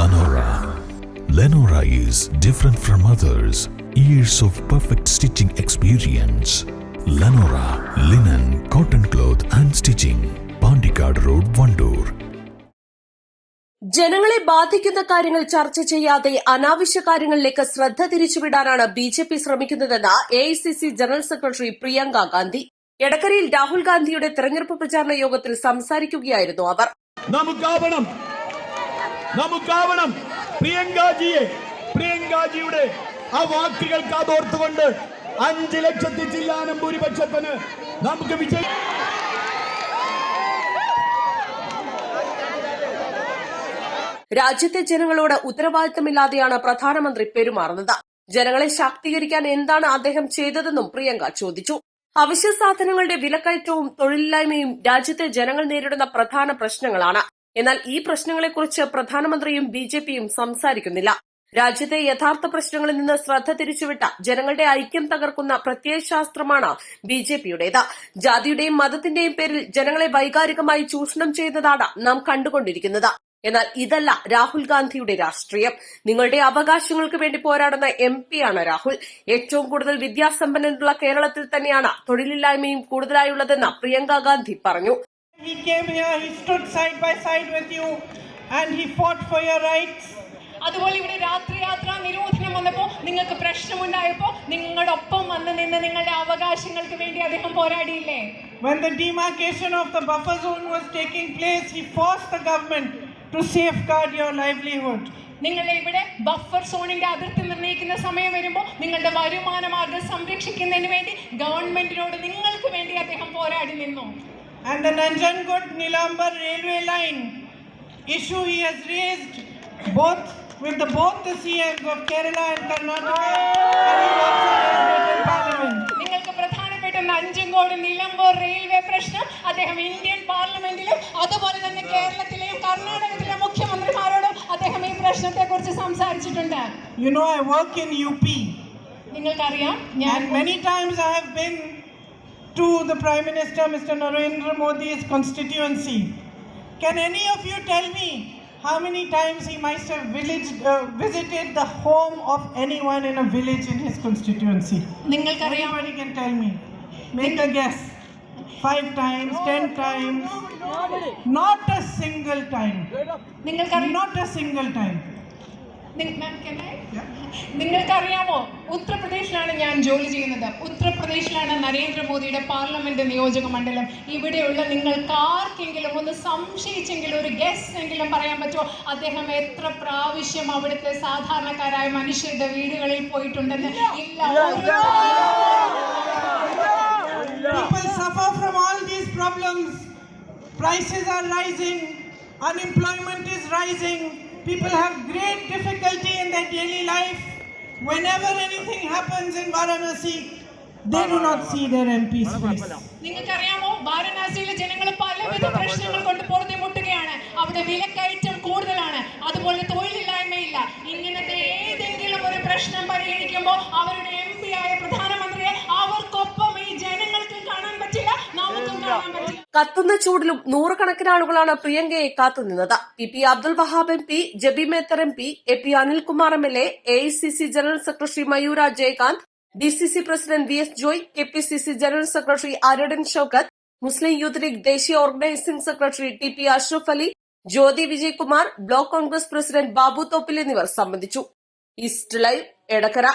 Lenora. Lenora is different from others. Years of perfect stitching experience. Lenora linen, cotton cloth and stitching. Pandikad Road, Vandoor. ജനങ്ങളെ ബാധിക്കുന്ന കാര്യങ്ങൾ ചർച്ച ചെയ്യാതെ അനാവശ്യ കാര്യങ്ങളിലേക്ക് ശ്രദ്ധ തിരിച്ചുവിടാനാണ് ബി ജെ പി ശ്രമിക്കുന്നതെന്ന് A I C C general secretary Priyanka Gandhi എടക്കരയിൽ Rahul ഗാന്ധിയുടെ തെരഞ്ഞെടുപ്പ് പ്രചാരണ യോഗത്തിൽ സംസാരിക്കുകയായിരുന്നു അവർ നമുക്കാവണം നമുക്കാവണം പ്രിയങ്കാജിയെ പ്രിയങ്കാജിയുടെ ആ വാക്കുകൾ കാതോർത്തുകൊണ്ട് അഞ്ച് ലക്ഷത്തി ചില്ലാനം ഭൂരിപക്ഷത്തിന് നമുക്ക് വിജയം. രാജ്യത്തെ ജനങ്ങളോട് ഉത്തരവാദിത്തമില്ലാതെയാണ് പ്രധാനമന്ത്രി പെരുമാറുന്നത്. ജനങ്ങളെ ശാക്തീകരിക്കാൻ എന്താണ് അദ്ദേഹം ചെയ്തതെന്നും പ്രിയങ്ക ചോദിച്ചു. അവശ്യ സാധനങ്ങളുടെ വിലക്കയറ്റവും തൊഴിലില്ലായ്മയും രാജ്യത്തെ ജനങ്ങൾ നേരിടുന്ന പ്രധാന പ്രശ്നങ്ങളാണ്. എന്നാൽ ഈ പ്രശ്നങ്ങളെക്കുറിച്ച് പ്രധാനമന്ത്രിയും ബി ജെ പിയും സംസാരിക്കുന്നില്ല. രാജ്യത്തെ യഥാർത്ഥ പ്രശ്നങ്ങളിൽ നിന്ന് ശ്രദ്ധ തിരിച്ചുവിട്ട ജനങ്ങളുടെ ഐക്യം തകർക്കുന്ന പ്രത്യയശാസ്ത്രമാണ് ബി ജെ പിയുടേത്. ജാതിയുടെയും മതത്തിന്റെയും പേരിൽ ജനങ്ങളെ വൈകാരികമായി ചൂഷണം ചെയ്യുന്നതാണ് നാം കണ്ടുകൊണ്ടിരിക്കുന്നത്. എന്നാൽ ഇതല്ല രാഹുൽ ഗാന്ധിയുടെ രാഷ്ട്രീയം. നിങ്ങളുടെ അവകാശങ്ങൾക്ക് വേണ്ടി പോരാടുന്ന എം പിയാണ് രാഹുൽ. ഏറ്റവും കൂടുതൽ വിദ്യാസമ്പന്നരുള്ള കേരളത്തിൽ തന്നെയാണ് തൊഴിലില്ലായ്മയും കൂടുതലായുള്ളതെന്ന് പ്രിയങ്ക ഗാന്ധി പറഞ്ഞു. He came here, he stood side by side with you, and he fought for your rights. അതുപോലെ ഇവിടെ രാത്രി യാത്രാ നിരോധനം വന്നപ്പോൾ നിങ്ങൾക്ക് പ്രശ്നമുണ്ടായപ്പോൾ നിങ്ങളുടെ ഒപ്പം വന്ന് നിന്ന് നിങ്ങളുടെ അവകാശങ്ങൾക്ക് വേണ്ടി അദ്ദേഹം പോരാടിയില്ലേ When the demarcation of the buffer zone was taking place, he forced the government to safeguard your livelihood. നിങ്ങളുടെ ഇവിടെ ബഫർ സോണിന്റെ അതിർത്തി നിർണ്ണയിക്കുന്ന സമയം വരുമ്പോൾ നിങ്ങളുടെ വരുമാന മാർഗം സംരക്ഷിക്കുന്നതിന് വേണ്ടി ഗവൺമെന്റിനോട് നിങ്ങൾക്ക് വേണ്ടി അദ്ദേഹം പോരാടി നിന്നു And the Nanjangud Nilambar railway line issue he has raised both with the both the CMs of Kerala and Karnataka, and he also raised it in Parliament. നിങ്ങൾക്ക് പ്രധാനപ്പെട്ട നഞ്ചങ്കോട് നിലമ്പൂർ റെയിൽവേ പ്രശ്നം അദ്ദേഹം ഇന്ത്യൻ പാർലമെന്റിലും അതുപോലെ തന്നെ കേരളത്തിലെയും കർണാടകത്തിലെ മുഖ്യമന്ത്രിമാരോടും അദ്ദേഹം ഈ പ്രശ്നത്തെക്കുറിച്ച് സംസാരിച്ചിട്ടുണ്ട് You know, I work in UP, നിങ്ങൾക്കറിയാം ഞാൻ and many times I have been to the Prime Minister, Mr. Narendra Modi's constituency. Can any of you tell me how many times he might have village, uh, visited the home of anyone in a village in his constituency? നിങ്ങൾക്കറിയാം Anybody can tell me. Make a guess. Five times, ten times. Not a single time. നിങ്ങൾക്കറിയാം Not a single time. നി- ma'am, can I? നിങ്ങൾക്കറിയാമോ ഉത്തർപ്രദേശിലാണ് ഞാൻ ജോലി ചെയ്യുന്നത്. ഉത്തർപ്രദേശിലാണ് നരേന്ദ്രമോദിയുടെ parliament നിയോജക മണ്ഡലം. ഇവിടെയുള്ള നിങ്ങൾക്ക് ആർക്കെങ്കിലും ഒന്ന് സംശയിച്ചെങ്കിലും ഒരു ഗസ് എങ്കിലും പറയാൻ പറ്റുമോ? അദ്ദേഹം എത്ര പ്രാവശ്യം അവിടുത്തെ സാധാരണക്കാരായ മനുഷ്യരുടെ വീടുകളിൽ പോയിട്ടുണ്ടെന്ന്? ഇല്ല. People suffer from all these problems. Prices are rising, unemployment is rising, people have great difficulty in their daily life. Whenever anything happens in Varanasi, they do not see their MP's face. നിങ്ങൾക്കറിയാമോ? വാരണാസിയിലെ ജനങ്ങൾ പലവിധ പ്രശ്നങ്ങൾ കൊണ്ട് പൊറുതിമുട്ടുകയാണ് അവിടെ വിലക്കയറ്റം കൂടുതലാണ്. അതുപോലെ തൊഴിലില്ലായ്മയില്ല. ഇങ്ങനത്തെ ഏതെങ്കിലും ഒരു പ്രശ്നം പരിഹരിക്കുമ്പോൾ അവരുടെ എം കത്തുന്ന ചൂടിലും നൂറുകണക്കിന് ആളുകളാണ് പ്രിയങ്കയെ കാത്തുനിന്നത്. P P Abdul Wahab M P Jebi Mather M P A P Anilkumar M L A A C C general secretary Mayura Jayakanth D C C president V S Joy K P C C general secretary Aradan Shoukath Muslim Youth League ദേശീയ organising secretary T P Ashraf Ali Jyothi Vijayakumar block Congress president Babu Thoppil എന്നിവർ സംബന്ധിച്ചു. East Live Edakkara.